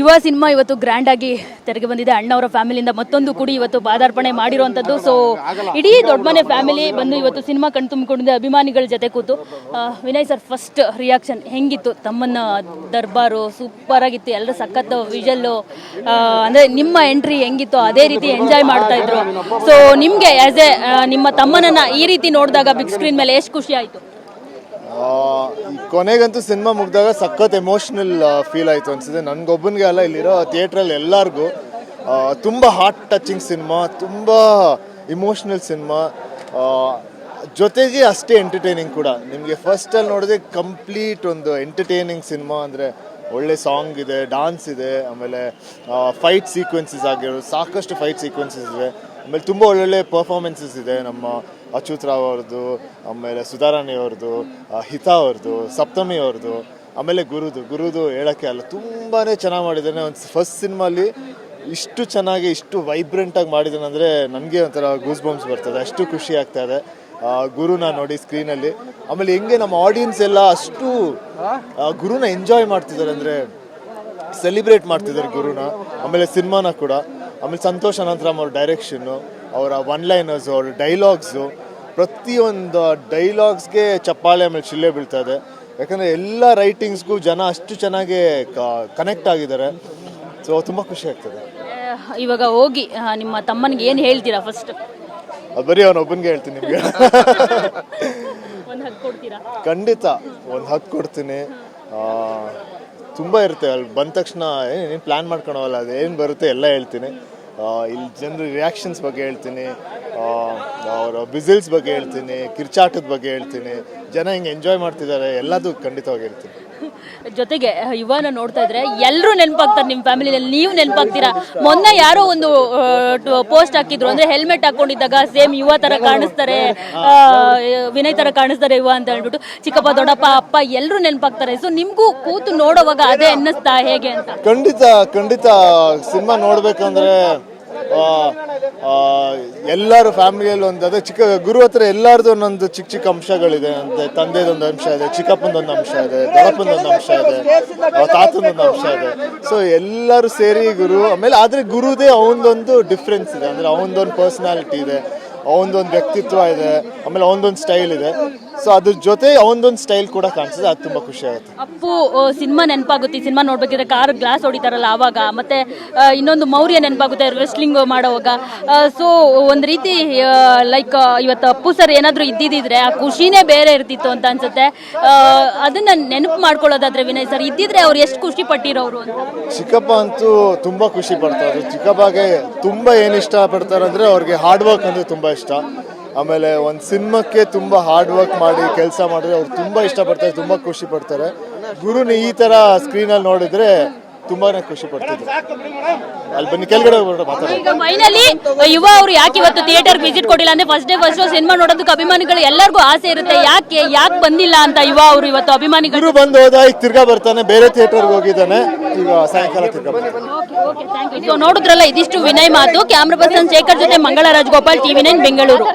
ಯುವ ಸಿನಿಮಾ ಇವತ್ತು ಗ್ರ್ಯಾಂಡ್ ಆಗಿ ತೆರೆಗೆ ಬಂದಿದೆ. ಅಣ್ಣವರ ಫ್ಯಾಮಿಲಿಯಿಂದ ಮತ್ತೊಂದು ಕುಡಿ ಇವತ್ತು ಪಾದಾರ್ಪಣೆ ಮಾಡಿರುವಂತದ್ದು ಸೊ ಇಡೀ ದೊಡ್ಡ ಮನೆ ಫ್ಯಾಮಿಲಿ ಬಂದು ಇವತ್ತು ಸಿನಿಮಾ ಕಣ್ ತುಂಬಿಕೊಂಡಿದೆ. ಅಭಿಮಾನಿಗಳ ಜೊತೆ ಕೂತು ವಿನಯ್ ಸರ್ ಫಸ್ಟ್ ರಿಯಾಕ್ಷನ್ ಹೆಂಗಿತ್ತು? ತಮ್ಮನ್ನ ದರ್ಬಾರು ಸೂಪರ್ ಆಗಿತ್ತು. ಎಲ್ಲ ಸಖತ್ ವಿಜಲ್ಲು ಅಂದ್ರೆ ನಿಮ್ಮ ಎಂಟ್ರಿ ಹೆಂಗಿತ್ತು? ಅದೇ ರೀತಿ ಎಂಜಾಯ್ ಮಾಡ್ತಾ ಇದ್ರು. ಸೊ ನಿಮ್ಗೆ ಆಸ್ ಎ ನಿಮ್ಮ ತಮ್ಮನನ್ನ ಈ ರೀತಿ ನೋಡಿದಾಗ ಬಿಗ್ ಸ್ಕ್ರೀನ್ ಮೇಲೆ ಎಷ್ಟು ಖುಷಿ ಆಯ್ತು? ಕೊನೆಗಂತೂ ಸಿನಿಮಾ ಮುಗಿದಾಗ ಸಖತ್ ಎಮೋಷ್ನಲ್ ಫೀಲ್ ಆಯಿತು ಅನಿಸಿದೆ ನನಗೊಬ್ಬನಿಗೆ ಅಲ್ಲ ಇಲ್ಲಿರೋ ಥಿಯೇಟ್ರಲ್ಲಿ ಎಲ್ಲರಿಗೂ ತುಂಬ ಹಾರ್ಟ್ ಟಚಿಂಗ್ ಸಿನಿಮಾ, ತುಂಬ ಇಮೋಷ್ನಲ್ ಸಿನಿಮಾ ಜೊತೆಗೆ ಅಷ್ಟೇ ಎಂಟರ್ಟೈನಿಂಗ್ ಕೂಡ. ನಿಮಗೆ ಫಸ್ಟಲ್ಲಿ ನೋಡಿದ್ರೆ ಕಂಪ್ಲೀಟ್ ಒಂದು ಎಂಟರ್ಟೈನಿಂಗ್ ಸಿನಿಮಾ ಅಂದರೆ ಒಳ್ಳೆ ಸಾಂಗ್ ಇದೆ ಡಾನ್ಸ್ ಇದೆ, ಆಮೇಲೆ ಫೈಟ್ ಸೀಕ್ವೆನ್ಸಸ್ ಆಗಿರೋ, ಸಾಕಷ್ಟು ಫೈಟ್ ಸೀಕ್ವೆನ್ಸಸ್ ಇದೆ, ಆಮೇಲೆ ತುಂಬ ಒಳ್ಳೊಳ್ಳೆ ಪರ್ಫಾರ್ಮೆನ್ಸಸ್ ಇದೆ ನಮ್ಮ ಅಚ್ಯುತ್ ರಾವ್ ಅವ್ರದ್ದು, ಆಮೇಲೆ ಸುಧಾರಾಣಿ ಅವ್ರದ್ದು ಹಿತಾ ಅವ್ರದ್ದು, ಸಪ್ತಮಿ ಅವ್ರದ್ದು, ಆಮೇಲೆ ಗುರುದು. ಗುರುದು ಹೇಳೋಕ್ಕೆ ಅಲ್ಲ ತುಂಬಾ ಚೆನ್ನಾಗಿ ಮಾಡಿದ್ದಾನೆ. ಒಂದು ಫಸ್ಟ್ ಸಿನಿಮಾಲಿ ಇಷ್ಟು ಚೆನ್ನಾಗಿ, ಇಷ್ಟು ವೈಬ್ರೆಂಟಾಗಿ ಮಾಡಿದ್ದಾನೆ ಅಂದರೆ ನನಗೆ ಒಂಥರ ಗೂಸ್ ಬಾಂಬ್ಸ್ ಬರ್ತದೆ. ಅಷ್ಟು ಖುಷಿ ಆಗ್ತಾ ಇದೆ. ಗುರುನ ನೋಡಿ ಸ್ಕ್ರೀನಲ್ಲಿ ಆಮೇಲೆ ಹೆಂಗೆ ನಮ್ಮ ಆಡಿಯನ್ಸ್ ಎಲ್ಲ ಅಷ್ಟು ಗುರುನ ಎಂಜಾಯ್ ಮಾಡ್ತಿದ್ದಾರೆ ಅಂದರೆ ಸೆಲಿಬ್ರೇಟ್ ಮಾಡ್ತಿದ್ದಾರೆ ಗುರುನ. ಆಮೇಲೆ ಸಿನಿಮಾನ ಕೂಡ. ಆಮೇಲೆ ಸಂತೋಷ್ ಅನಂತರಾಮ್ ಅವ್ರ ಡೈರೆಕ್ಷನ್ನು ಅವರ ಒನ್ ಲೈನರ್ಸು ಅವ್ರ ಡೈಲಾಗ್ಸು ಪ್ರತಿಯೊಂದು ಡೈಲಾಗ್ಸ್ಗೆ ಚಪ್ಪಾಳೆ ಆಮೇಲೆ ಶಿಲ್ಲೆ ಬೀಳ್ತಾ ಇದೆ ಯಾಕಂದರೆ ಎಲ್ಲ ರೈಟಿಂಗ್ಸ್ಗೂ ಜನ ಅಷ್ಟು ಚೆನ್ನಾಗಿ ಕನೆಕ್ಟ್ ಆಗಿದ್ದಾರೆ. ಸೊ ತುಂಬ ಖುಷಿ ಆಗ್ತದೆ. ಇವಾಗ ಹೋಗಿ ನಿಮ್ಮ ತಮ್ಮನಿಗೆ ಏನು ಹೇಳ್ತೀರಾ ಫಸ್ಟ್ ಅದು ಬರೀ ಅವನೊಬ್ಬನಿಗೆ ಹೇಳ್ತೀನಿ ನಿಮಗೆ. ಒಂದು ಹತ್ತು ಕೊಡ್ತೀರಾ? ಖಂಡಿತ ಒಂದು ಹತ್ತು ಕೊಡ್ತೀನಿ. ತುಂಬ ಇರುತ್ತೆ. ಅಲ್ಲಿ ಬಂದ ತಕ್ಷಣ ಏನು ಪ್ಲ್ಯಾನ್ ಮಾಡ್ಕೊಳವಲ್ಲ ಅದು ಏನು ಬರುತ್ತೆ ಎಲ್ಲ ಹೇಳ್ತೀನಿ. ಇಲ್ಲಿ ಜನರ ರಿಯಾಕ್ಷನ್ಸ್ ಬಗ್ಗೆ ಹೇಳ್ತೀನಿ. ಅವರ ಬಿಸಿಲ್ಸ್ ಬಗ್ಗೆ ಹೇಳ್ತೀನಿ, ಕಿರ್ಚಾಟದ ಬಗ್ಗೆ ಹೇಳ್ತೀನಿ. ಜನ ಹಿಂಗೆ ಎಂಜಾಯ್ ಮಾಡ್ತಿದ್ದಾರೆ. ಎಲ್ಲದೂ ಖಂಡಿತವಾಗಿ ಹೇಳ್ತೀನಿ. ಜೊತೆಗೆ ಯುವನ ನೋಡ್ತಾ ಇದ್ರೆ ಎಲ್ಲರೂ ನೆನಪಾಗ್ತಾರೆ ನಿಮ್ಮ ಫ್ಯಾಮಿಲಿನಲ್ಲಿ ನೀವು ನೆನಪಾಗ್ತೀರಾ? ಮೊನ್ನೆ ಯಾರೋ ಒಂದು ಪೋಸ್ಟ್ ಹಾಕಿದ್ರು, ಅಂದ್ರೆ ಹೆಲ್ಮೆಟ್ ಹಾಕೊಂಡಿದ್ದಾಗ ಸೇಮ್ ಯುವ ತರ ಕಾಣಿಸ್ತಾರೆ ವಿನಯ್ ತರ ಕಾಣಿಸ್ತಾರೆ ಯುವ ಅಂತ ಹೇಳ್ಬಿಟ್ಟು, ಚಿಕ್ಕಪ್ಪ, ದೊಡ್ಡಪ್ಪ, ಅಪ್ಪ ಎಲ್ಲರೂ ನೆನಪಾಗ್ತಾರೆ. ಸೊ ನಿಮ್ಗೂ ಕೂತು ನೋಡೋವಾಗ ಅದೇ ಅನ್ನಿಸ್ತಾ ಹೇಗೆ ಅಂತ? ಖಂಡಿತ ಖಂಡಿತ, ಸಿನಿಮಾ ನೋಡ್ಬೇಕಂದ್ರೆ ಎಲ್ಲರ ಫ್ಯಾಮಿಲಿಯಲ್ಲಿ ಒಂದು ಅದೇ ಚಿಕ್ಕ ಗುರು ಹತ್ರ ಎಲ್ಲರದು ಒಂದೊಂದು ಚಿಕ್ಕ ಚಿಕ್ಕ ಅಂಶಗಳಿದೆ. ಅಂತೆ ತಂದೆದೊಂದು ಅಂಶ ಇದೆ ಚಿಕ್ಕಪ್ಪನದೊಂದು ಅಂಶ ಇದೆ ದೊಡ್ಡಪ್ಪನದೊಂದು ಅಂಶ ಇದೆ ತಾತನೊಂದು ಅಂಶ ಇದೆ. ಸೊ ಎಲ್ಲರೂ ಸೇರಿ ಗುರು, ಆಮೇಲೆ ಆದರೆ ಗುರುದೇ ಅವನದೊಂದು ಡಿಫ್ರೆನ್ಸ್ ಇದೆ. ಅಂದರೆ ಅವನದೊಂದು ಪರ್ಸ್ನಾಲಿಟಿ ಇದೆ, ಅವನದೊಂದು ವ್ಯಕ್ತಿತ್ವ ಇದೆ, ಆಮೇಲೆ ಅವನದೊಂದು ಸ್ಟೈಲ್ ಇದೆ. ಸೊ ಅದ್ರ ಜೊತೆ ಅವನದೊಂದು ಸ್ಟೈಲ್ ಕೂಡ ಕಾಣಿಸ್ತದೆ ಅದು ತುಂಬ ಖುಷಿ ಆಗುತ್ತೆ. ಅಪ್ಪು ಸಿನಿಮಾ ನೆನಪಾಗುತ್ತೆ ಸಿನಿಮಾ ನೋಡ್ಬೇಕಿದ್ರೆ ಕಾರ್ ಗ್ಲಾಸ್ ಹೊಡಿತಾರಲ್ಲ ಆವಾಗ ಮತ್ತೆ ಇನ್ನೊಂದು ಮೌರ್ಯ ನೆನಪಾಗುತ್ತೆ ರೆಸ್ಲಿಂಗ್ ಮಾಡೋವಾಗ. ಸೊ ಒಂದ್ ರೀತಿ ಲೈಕ್ ಇವತ್ತು ಅಪ್ಪು ಸರ್ ಏನಾದರೂ ಇದ್ದಿದ್ರೆ ಆ ಖುಷಿನೇ ಬೇರೆ ಇರ್ತಿತ್ತು ಅಂತ ಅನ್ಸುತ್ತೆ. ಅದನ್ನ ನೆನಪು ಮಾಡ್ಕೊಳ್ಳೋದಾದ್ರೆ ವಿನಯ್ ಸರ್ ಇದ್ದಿದ್ರೆ ಅವ್ರು ಎಷ್ಟು ಖುಷಿ ಪಟ್ಟಿರೋರು ಅಂತ? ಚಿಕ್ಕಪ್ಪ ಅಂತೂ ತುಂಬಾ ಖುಷಿ ಪಡ್ತಾರೆ ಚಿಕ್ಕಪ್ಪಗೆ ತುಂಬಾ ಏನು ಇಷ್ಟ ಪಡ್ತಾರೆ ಅಂದರೆ ಅವ್ರಿಗೆ ಹಾರ್ಡ್ ವರ್ಕ್ ಅಂದ್ರೆ ತುಂಬಾ ಇಷ್ಟ. ಆಮೇಲೆ ಒಂದು ಸಿನಿಮಾಕ್ಕೆ ತುಂಬ ಹಾರ್ಡ್ ವರ್ಕ್ ಮಾಡಿ ಕೆಲಸ ಮಾಡಿದ್ರೆ ಅವ್ರು ತುಂಬ ಇಷ್ಟಪಡ್ತಾರೆ, ತುಂಬ ಖುಷಿ ಪಡ್ತಾರೆ. ಗುರುನ ಈ ಥರ ಸ್ಕ್ರೀನಲ್ಲಿ ನೋಡಿದ್ರೆ ತುಂಬಾ ಖುಷಿ ಪಡ್ತಿದ್ರು ಅಲ್ಲಿ ಬನ್ನಿ ಕೆಳಗಡೆ ಹೋಗ್ಬಿಟ್ಟು ಈಗ ಫೈನಲಿ ಯುವ ಅವರು ಯಾಕೆ ಇವತ್ತು ಥಿಯೇಟರ್ ವಿಸಿಟ್ ಕೊಟ್ಟಿಲ್ಲ ಅಂದ್ರೆ ಫಸ್ಟ್ ಡೇ ಫಸ್ಟ್ ಸಿನಿಮಾ ನೋಡೋದಕ್ಕೆ ಅಭಿಮಾನಿಗಳು ಎಲ್ಲರಿಗೂ ಆಸೆ ಇರುತ್ತೆ. ಯಾಕೆ ಯಾಕೆ ಬಂದಿಲ್ಲ ಅಂತ ಯುವ ಅವರು ಇವತ್ತು ಅಭಿಮಾನಿಗಳು? ಇವರು ಬಂದು ಹೋದ ಈಗ ತಿರ್ಗಾ ಬರ್ತಾನೆ ಬೇರೆ ಥಿಯೇಟರ್ಗೆ ಹೋಗಿದ್ದಾನೆ. ಈಗ ಸಾಯಂಕಾಲ ತಿರ್ಗಾ ಬರ್ತಾನೆ. ನೋಡಿದ್ರಲ್ಲ ಇದಿಷ್ಟು ವಿನಯ್ ಮಾತು. ಕ್ಯಾಮ್ರಾ ಪರ್ಸನ್ ಶೇಖರ್ ಜೊತೆ ಮಂಗಳ ರಾಜಗೋಪಾಲ್ ಟಿವಿ ನೈನ್ ಬೆಂಗಳೂರು